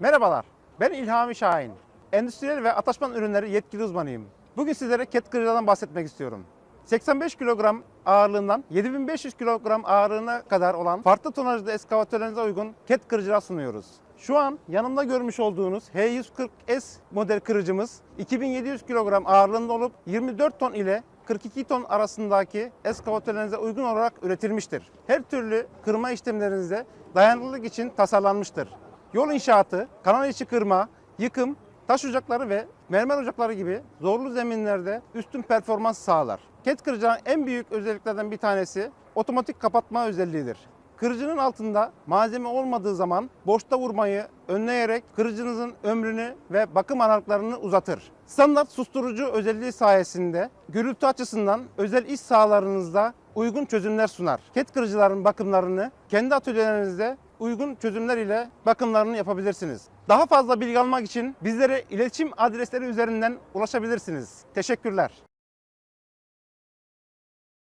Merhabalar, ben İlhami Şahin. Endüstriyel ve ataşman ürünleri yetkili uzmanıyım. Bugün sizlere ket kırıcıdan bahsetmek istiyorum. 85 kilogram ağırlığından 7500 kilogram ağırlığına kadar olan farklı tonajlı eskavatörlerinize uygun ket kırıcılar sunuyoruz. Şu an yanımda görmüş olduğunuz H140S model kırıcımız 2700 kilogram ağırlığında olup 24 ton ile 42 ton arasındaki eskavatörlerinize uygun olarak üretilmiştir. Her türlü kırma işlemlerinizde dayanıklılık için tasarlanmıştır. Yol inşaatı, kanal içi kırma, yıkım, taş ocakları ve mermer ocakları gibi zorlu zeminlerde üstün performans sağlar. Ket kırıcının en büyük özelliklerden bir tanesi otomatik kapatma özelliğidir. Kırıcının altında malzeme olmadığı zaman boşta vurmayı önleyerek kırıcınızın ömrünü ve bakım aralıklarını uzatır. Standart susturucu özelliği sayesinde gürültü açısından özel iş sahalarınızda uygun çözümler sunar. Ket kırıcıların bakımlarını kendi atölyelerinizde uygun çözümler ile bakımlarını yapabilirsiniz. Daha fazla bilgi almak için bizlere iletişim adresleri üzerinden ulaşabilirsiniz. Teşekkürler.